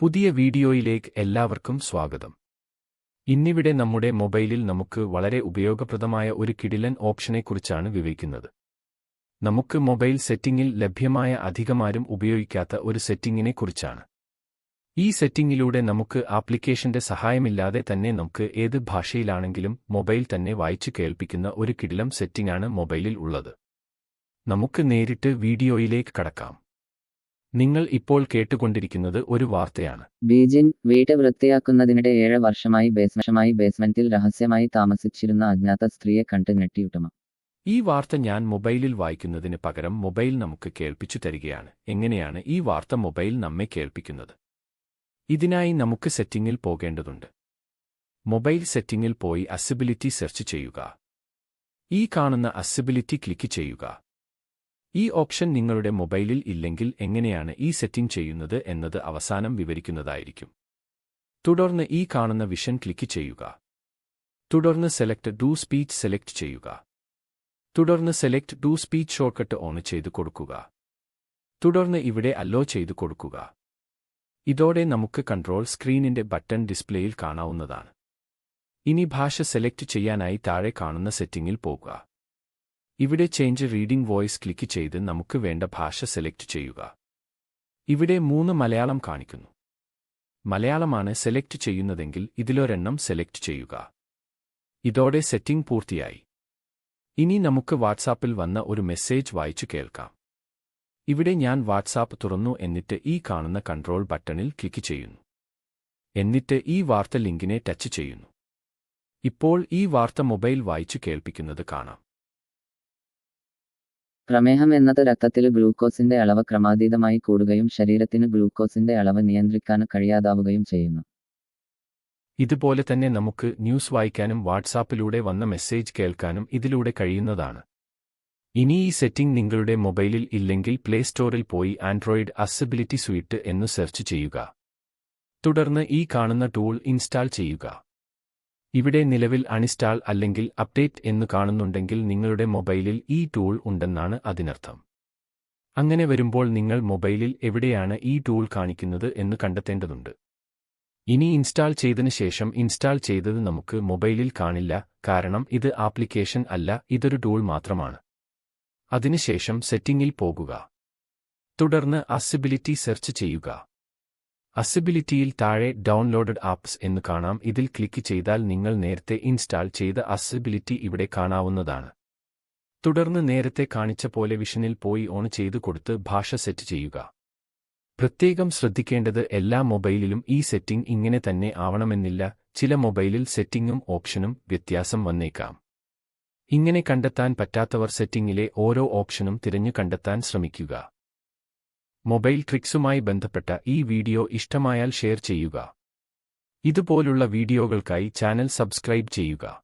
പുതിയ വീഡിയോയിലേക്ക് എല്ലാവർക്കും സ്വാഗതം. ഇന്നിവിടെ നമ്മുടെ മൊബൈലിൽ നമുക്ക് വളരെ ഉപയോഗപ്രദമായ ഒരു കിടിലൻ ഓപ്ഷനെക്കുറിച്ചാണ് വിവരിക്കുന്നത്. നമുക്ക് മൊബൈൽ സെറ്റിംഗിൽ ലഭ്യമായ അധികമാരും ഉപയോഗിക്കാത്ത ഒരു സെറ്റിംഗിനെക്കുറിച്ചാണ്. ഈ സെറ്റിംഗിലൂടെ നമുക്ക് ആപ്ലിക്കേഷന്റെ സഹായമില്ലാതെ തന്നെ നമുക്ക് ഏത് ഭാഷയിലാണെങ്കിലും മൊബൈൽ തന്നെ വായിച്ചു കേൾപ്പിക്കുന്ന ഒരു കിടിലം സെറ്റിംഗാണ് മൊബൈലിൽ ഉള്ളത്. നമുക്ക് നേരിട്ട് വീഡിയോയിലേക്ക് കടക്കാം. നിങ്ങൾ ഇപ്പോൾ കേട്ടുകൊണ്ടിരിക്കുന്നത് ഒരു വാർത്തയാണ്. ബീജിൻ വീട് വൃത്തിയാക്കുന്നതിനിടെ ഏഴ് വർഷമായി ബേസ്മഷമായി ബേസ്മെന്റിൽ രഹസ്യമായി താമസിച്ചിരുന്ന അജ്ഞാത സ്ത്രീയെ കണ്ട് ഞെട്ടിയിട്ടുമ. ഈ വാർത്ത ഞാൻ മൊബൈലിൽ വായിക്കുന്നതിന് പകരം മൊബൈൽ നമുക്ക് കേൾപ്പിച്ചു തരികയാണ്. എങ്ങനെയാണ് ഈ വാർത്ത മൊബൈൽ നമ്മെ കേൾപ്പിക്കുന്നത്? ഇതിനായി നമുക്ക് സെറ്റിംഗിൽ പോകേണ്ടതുണ്ട്. മൊബൈൽ സെറ്റിംഗിൽ പോയി അസിബിലിറ്റി സെർച്ച് ചെയ്യുക. ഈ കാണുന്ന അസിബിലിറ്റി ക്ലിക്ക് ചെയ്യുക. ഈ ഓപ്ഷൻ നിങ്ങളുടെ മൊബൈലിൽ ഇല്ലെങ്കിൽ എങ്ങനെയാണ് ഈ സെറ്റിംഗ് ചെയ്യുന്നത് എന്നത് അവസാനം വിവരിക്കുന്നതായിരിക്കും. തുടർന്ന് ഈ കാണുന്ന വിഷൻ ക്ലിക്ക് ചെയ്യുക. തുടർന്ന് സെലക്ട് ഡു സ്പീച്ച് സെലക്ട് ചെയ്യുക. തുടർന്ന് select to speech shortcut on ചെയ്തു കൊടുക്കുക. തുടർന്ന് ഇവിടെ അല്ലോ ചെയ്തു കൊടുക്കുക. ഇതോടെ നമുക്ക് കൺട്രോൾ സ്ക്രീനിന്റെ ബട്ടൺ ഡിസ്പ്ലേയിൽ കാണാവുന്നതാണ്. ഇനി ഭാഷ സെലക്ട് ചെയ്യാനായി താഴെ കാണുന്ന സെറ്റിംഗിൽ പോകുക. ഇവിടെ ചേഞ്ച് റീഡിംഗ് വോയിസ് ക്ലിക്ക് ചെയ്ത് നമുക്ക് വേണ്ട ഭാഷ സെലക്ട് ചെയ്യുക. ഇവിടെ മൂന്ന് മലയാളം കാണിക്കുന്നു. മലയാളമാണ് സെലക്ട് ചെയ്യുന്നതെങ്കിൽ ഇതിലൊരെണ്ണം സെലക്ട് ചെയ്യുക. ഇതോടെ സെറ്റിംഗ് പൂർത്തിയായി. ഇനി നമുക്ക് വാട്സാപ്പിൽ വന്ന ഒരു മെസ്സേജ് വായിച്ചു കേൾക്കാം. ഇവിടെ ഞാൻ വാട്സാപ്പ് തുറന്നു എന്നിട്ട് ഈ കാണുന്ന കൺട്രോൾ ബട്ടണിൽ ക്ലിക്ക് ചെയ്യുന്നു. എന്നിട്ട് ഈ വാർത്ത ലിങ്കിനെ ടച്ച് ചെയ്യുന്നു. ഇപ്പോൾ ഈ വാർത്ത മൊബൈൽ വായിച്ചു കേൾപ്പിക്കുന്നത് കാണാം. പ്രമേഹം എന്നത് രക്തത്തിൽ ഗ്ലൂക്കോസിന്റെ അളവ് ക്രമാതീതമായി കൂടുകയും ശരീരത്തിന് ഗ്ലൂക്കോസിന്റെ അളവ് നിയന്ത്രിക്കാൻ കഴിയാതാവുകയും ചെയ്യുന്നു. ഇതുപോലെ തന്നെ നമുക്ക് ന്യൂസ് വായിക്കാനും വാട്സാപ്പിലൂടെ വന്ന മെസ്സേജ് കേൾക്കാനും ഇതിലൂടെ കഴിയുന്നതാണ്. ഇനി ഈ സെറ്റിംഗ് നിങ്ങളുടെ മൊബൈലിൽ ഇല്ലെങ്കിൽ പ്ലേ സ്റ്റോറിൽ പോയി ആൻഡ്രോയിഡ് അസബിലിറ്റി സ്വീറ്റ് എന്ന് സെർച്ച് ചെയ്യുക. തുടർന്ന് ഈ കാണുന്ന ടൂൾ ഇൻസ്റ്റാൾ ചെയ്യുക. ഇവിടെ നിലവിൽ അണിസ്റ്റാൾ അല്ലെങ്കിൽ അപ്ഡേറ്റ് എന്ന് കാണുന്നുണ്ടെങ്കിൽ നിങ്ങളുടെ മൊബൈലിൽ ഈ ടൂൾ ഉണ്ടെന്നാണ് അതിനർത്ഥം. അങ്ങനെ വരുമ്പോൾ നിങ്ങൾ മൊബൈലിൽ എവിടെയാണ് ഈ ടൂൾ കാണിക്കുന്നത് എന്ന് കണ്ടെത്തേണ്ടതുണ്ട്. ഇനി ഇൻസ്റ്റാൾ ചെയ്തതിനു ശേഷം ഇൻസ്റ്റാൾ ചെയ്തത് നമുക്ക് മൊബൈലിൽ കാണില്ല കാരണം ഇത് ആപ്ലിക്കേഷൻ അല്ല ഇതൊരു ടൂൾ മാത്രമാണ്. അതിനുശേഷം സെറ്റിംഗിൽ പോകുക. തുടർന്ന് അസിബിലിറ്റി സെർച്ച് ചെയ്യുക. അസിബിലിറ്റിയിൽ താഴെ ഡൗൺലോഡഡ് ആപ്സ് എന്ന് കാണാം. ഇതിൽ ക്ലിക്ക് ചെയ്താൽ നിങ്ങൾ നേരത്തെ ഇൻസ്റ്റാൾ ചെയ്ത അസബിലിറ്റി ഇവിടെ കാണാവുന്നതാണ്. തുടർന്ന് നേരത്തെ കാണിച്ച പോലെ വിഷനിൽ പോയി ഓൺ ചെയ്തു കൊടുത്ത് ഭാഷ സെറ്റ് ചെയ്യുക. പ്രത്യേകം ശ്രദ്ധിക്കേണ്ടത് എല്ലാ മൊബൈലിലും ഈ സെറ്റിംഗ് ഇങ്ങനെ തന്നെ ആവണമെന്നില്ല. ചില മൊബൈലിൽ സെറ്റിംഗും ഓപ്ഷനും വ്യത്യാസം വന്നേക്കാം. ഇങ്ങനെ കണ്ടെത്താൻ പറ്റാത്തവർ സെറ്റിംഗിലെ ഓരോ ഓപ്ഷനും തിരഞ്ഞു കണ്ടെത്താൻ ശ്രമിക്കുക. മൊബൈൽ ട്രിക്സുമായി ബന്ധപ്പെട്ട ഈ വീഡിയോ ഇഷ്ടമായാൽ ഷെയർ ചെയ്യുക. ഇതുപോലുള്ള വീഡിയോകൾക്കായി ചാനൽ സബ്സ്ക്രൈബ് ചെയ്യുക.